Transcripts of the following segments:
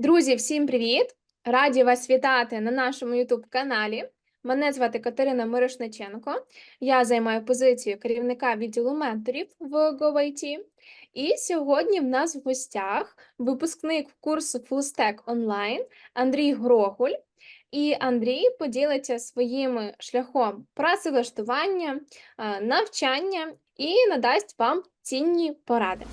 Друзі, всім привіт! Раді вас вітати на нашому youtube каналі. Мене звати Катерина Мирошниченко. Я займаю позицію керівника відділу менторів в GoIT. І сьогодні в нас в гостях випускник курсу FullStack Online Андрій Грогуль. І Андрій поділиться своїм шляхом працевлаштування, навчання і надасть вам цінні поради.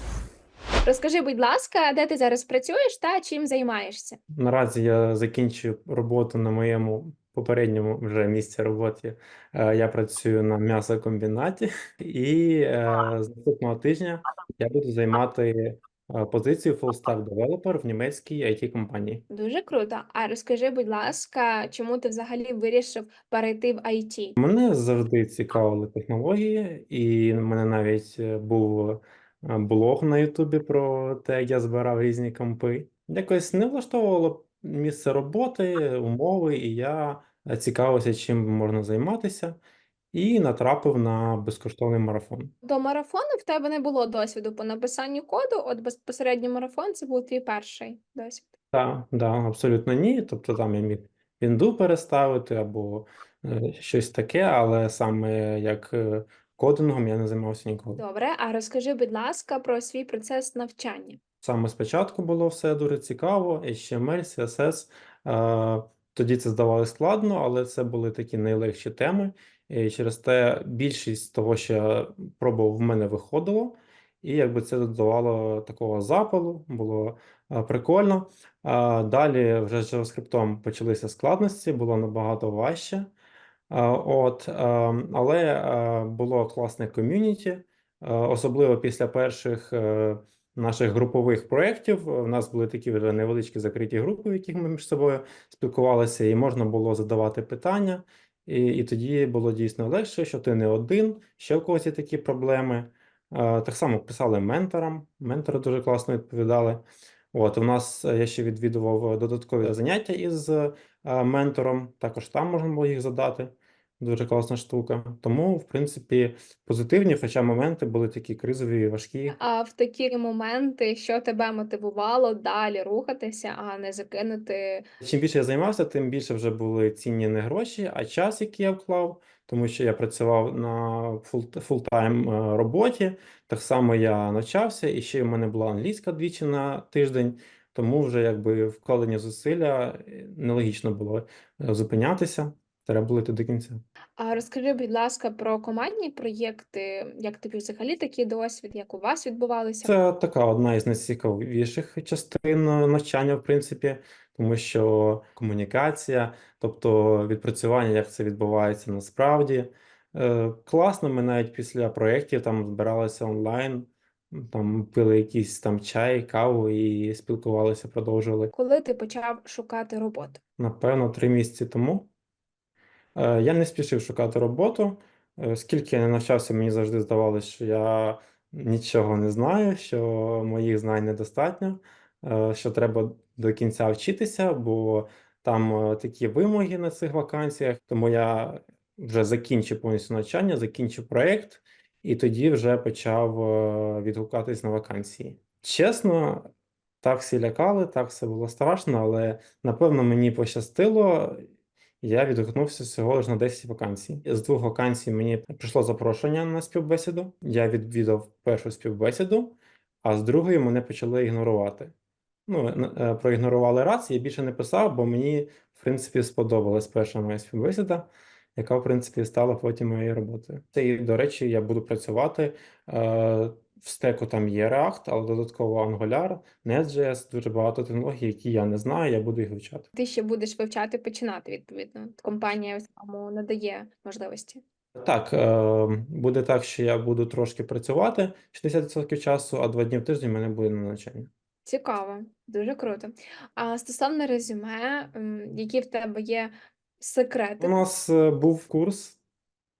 Розкажи, будь ласка, де ти зараз працюєш та чим займаєшся? Наразі я закінчую роботу на моєму попередньому вже місці роботи. Е, Я працюю на м'ясокомбінаті, і е, з наступного тижня я буду займати е, позицію Full Stack Developer в німецькій it компанії. Дуже круто. А розкажи, будь ласка, чому ти взагалі вирішив перейти в IT? Мене завжди цікавили технології, і мене навіть був блог на Ютубі про те, як я збирав різні компи. Якось не влаштовувало місце роботи, умови, і я е, цікавився, чим можна займатися, і натрапив на безкоштовний марафон. До марафону в тебе не було досвіду по написанню коду, от безпосередньо марафон це був твій перший досвід. Так, да, абсолютно ні. Тобто там я міг вінду переставити або е, щось таке, але саме як е, кодингом я не займався ніколи. Добре, а розкажи, будь ласка, про свій процес навчання. Саме спочатку було все дуже цікаво, HTML, CSS. Тоді це здавалося складно, але це були такі найлегші теми. І через те більшість того, що я пробував, в мене виходило. І якби це додавало такого запалу, було прикольно. А Далі вже з JavaScript почалися складності, було набагато важче. А, От, е, але е, було класне ком'юніті, е, особливо після перших е, наших групових проєктів. У нас були такі вже невеличкі закриті групи, в яких ми між собою спілкувалися, і можна було задавати питання. І, і тоді було дійсно легше, що ти не один, ще в когось є такі проблеми. Е, Так само писали менторам, ментори дуже класно відповідали. От, у нас е, я ще відвідував додаткові заняття із е, ментором, також там можна було їх задати. Дуже класна штука. Тому, в принципі, позитивні, хоча моменти були такі кризові і важкі. А в такі моменти, що тебе мотивувало далі рухатися, а не закинути Чим більше я займався, тим більше вже були цінні не гроші, а час, який я вклав, тому що я працював на фул- фултайм е, роботі. Так само я навчався, і ще в мене була англійська двічі на тиждень, тому вже якби вкладені зусилля е, нелогічно було е, зупинятися. Треба було йти до кінця. А розкажи, будь ласка, про командні проєкти, як тобі взагалі такий досвід, як у вас відбувалися? Це така одна із найцікавіших частин е, навчання, в принципі, тому що комунікація, тобто відпрацювання, як це відбувається насправді. Класно, ми навіть після проєктів там збиралися онлайн, там пили якийсь там чай, каву і спілкувалися, продовжували. Коли ти почав шукати роботу? Напевно, три місяці тому. Е, Я не спішив шукати роботу. Е, Скільки я не навчався, мені завжди здавалося, що я нічого не знаю, що моїх знань недостатньо, е, що треба до кінця вчитися, бо там е, такі вимоги на цих вакансіях. Тому я вже закінчив повністю навчання, закінчив проєкт, і тоді вже почав е, відгукатись на вакансії. Чесно, так всі лякали, так все було страшно, але напевно мені пощастило. Я відгукнувся всього лиш на 10 вакансій. З двох вакансій мені прийшло запрошення на співбесіду. Я відвідав першу співбесіду, а з другої мене почали ігнорувати. Ну, е, проігнорували раз, я більше не писав, бо мені, в принципі, сподобалась перша моя співбесіда, яка, в принципі, стала потім моєю роботою. Це і, до речі, я буду працювати. е, В стеку там є React, але додатково Angular, Nest.js, дуже багато технологій, які я не знаю, я буду їх вивчати. Ти ще будеш вивчати, починати відповідно. Компанія вам надає можливості. Так, е, буде так, що я буду трошки працювати 60% часу, а два дні в тиждень мене буде на навчання. Цікаво, дуже круто. А стосовно резюме, які в тебе є секрети? У нас е, був курс,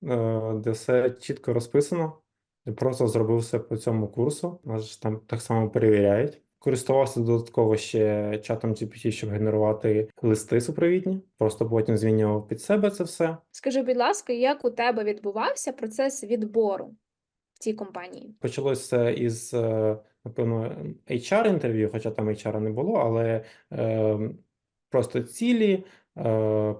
е, де все чітко розписано. Я просто зробив все по цьому курсу. Нас ж там так само перевіряють. Користувався додатково ще чатом GPT, щоб генерувати листи супровідні. Просто потім змінював під себе це все. Скажи, будь ласка, як у тебе відбувався процес відбору в цій компанії? Почалося із е, напевно, HR інтерв'ю, хоча там HR не було, але е, просто цілі,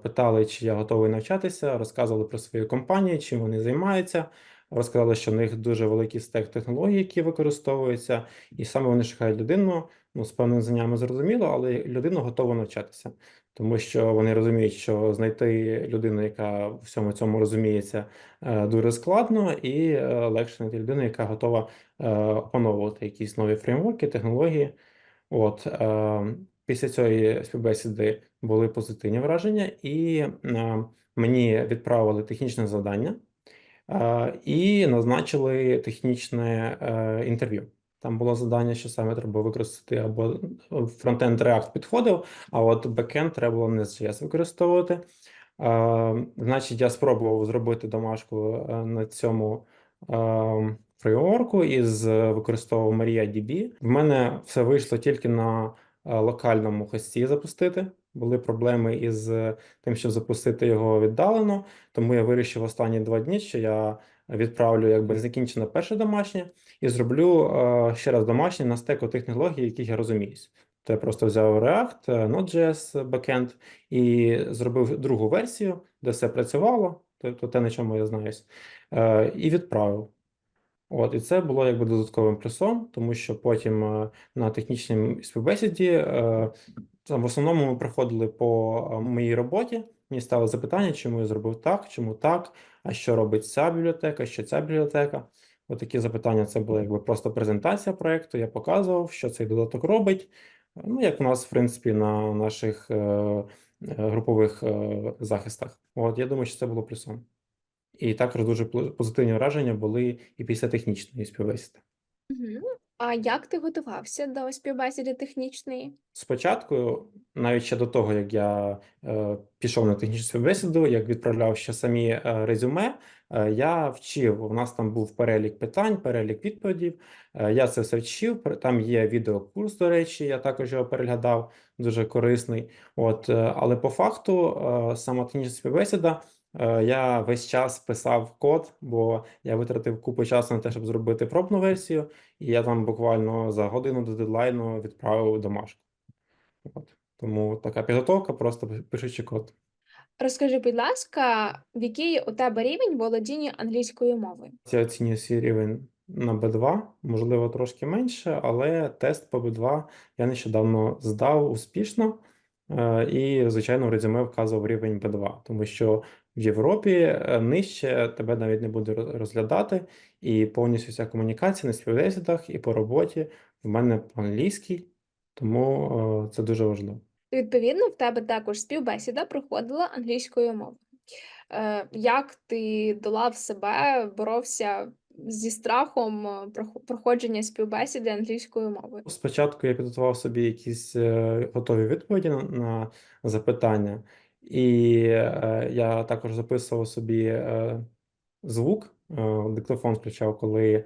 питали, чи я готовий навчатися, розказували про свою компанію, чим вони займаються. Розказали, що в них дуже великий стек технологій, які використовуються, і саме вони шукають людину, ну, з певними знаннями зрозуміло, але людину готова навчатися. Тому що вони розуміють, що знайти людину, яка в всьому цьому розуміється, е, дуже складно, і е, легше знайти людину, яка готова е, опановувати якісь нові фреймворки, технології. От е, після цієї співбесіди були позитивні враження, і е, мені відправили технічне завдання е, і назначили технічне е, інтерв'ю. Там було завдання, що саме треба використати або фронтенд React підходив, а от бекенд треба було Nest.js використовувати. Значить, я спробував зробити домашку на цьому фреймворку із використовував MariaDB. В мене все вийшло тільки на локальному хості запустити. Були проблеми із е, тим, щоб запустити його віддалено, тому я вирішив останні два дні, що я відправлю якби закінчене перше домашнє і зроблю е, ще раз домашнє на стеку технологій, яких я розуміюсь. То я просто взяв React, е, Node.js backend і зробив другу версію, де все працювало, тобто те, на чому я знаюсь, е, і відправив. От, і це було якби додатковим плюсом, тому що потім е, на технічній співбесіді е, там в основному ми приходили по е, моїй роботі. Мені ставили запитання, чому я зробив так, чому так, а що робить ця бібліотека, що ця бібліотека. Отакі запитання це була якби просто презентація проекту. Я показував, що цей додаток робить. Ну, як у нас, в принципі, на наших е, групових е, захистах. От я думаю, що це було плюсом. І також дуже позитивні враження були і після технічної співбесіди. А як ти готувався до співбесіди технічної? Спочатку, навіть ще до того, як я е, пішов на технічну співбесіду, як відправляв ще самі е, резюме, е, я вчив. У нас там був перелік питань, перелік відповідей. Е, я це все вчив. Там є відеокурс, до речі, я також його переглядав, дуже корисний. От, е, але по факту, е, сама технічна співбесіда. Е, Я весь час писав код, бо я витратив купу часу на те, щоб зробити пробну версію, і я там буквально за годину до дедлайну відправив домашку. От. Тому така підготовка, просто пишучи код. Розкажи, будь ласка, в який у тебе рівень володіння англійською мовою? Я оцінюю свій рівень на B2, можливо, трошки менше, але тест по B2 я нещодавно здав успішно. Е, І, звичайно, в резюме вказував рівень B2, тому що в Європі е, нижче тебе навіть не буде розглядати, і повністю вся комунікація на співбесідах і по роботі в мене по-англійській, тому е, це дуже важливо. Відповідно, в тебе також співбесіда проходила англійською мовою. Як ти долав себе, боровся зі страхом е, проходження співбесіди англійською мовою? Спочатку я підготував собі якісь е, готові відповіді на, запитання, і е, я також записував собі звук, диктофон включав, коли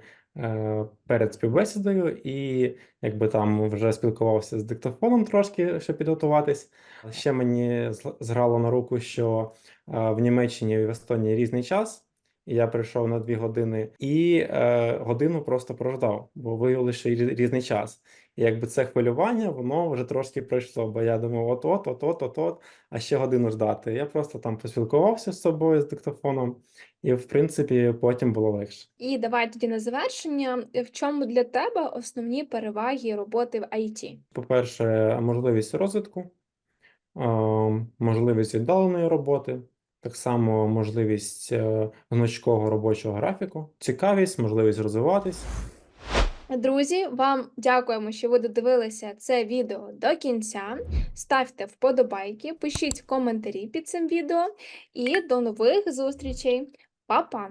перед співбесідою, і якби там вже спілкувався з диктофоном трошки, щоб підготуватись. Ще мені зграло на руку, що в Німеччині і в Естонії різний час. Я прийшов на дві години і е, годину просто прождав, бо виявили, що різний час. І якби це хвилювання, воно вже трошки пройшло, бо я думав, от-от, от-от, от-от, а ще годину ждати. Я просто там поспілкувався з собою з диктофоном, і в принципі потім було легше. І давай тоді на завершення, в чому для тебе основні переваги роботи в IT? По-перше, можливість розвитку, е, можливість віддаленої роботи, так само можливість е, гнучкого робочого графіку, цікавість, можливість розвиватись. Друзі, вам дякуємо, що ви додивилися це відео до кінця. Ставте вподобайки, пишіть коментарі під цим відео і до нових зустрічей. Па-па!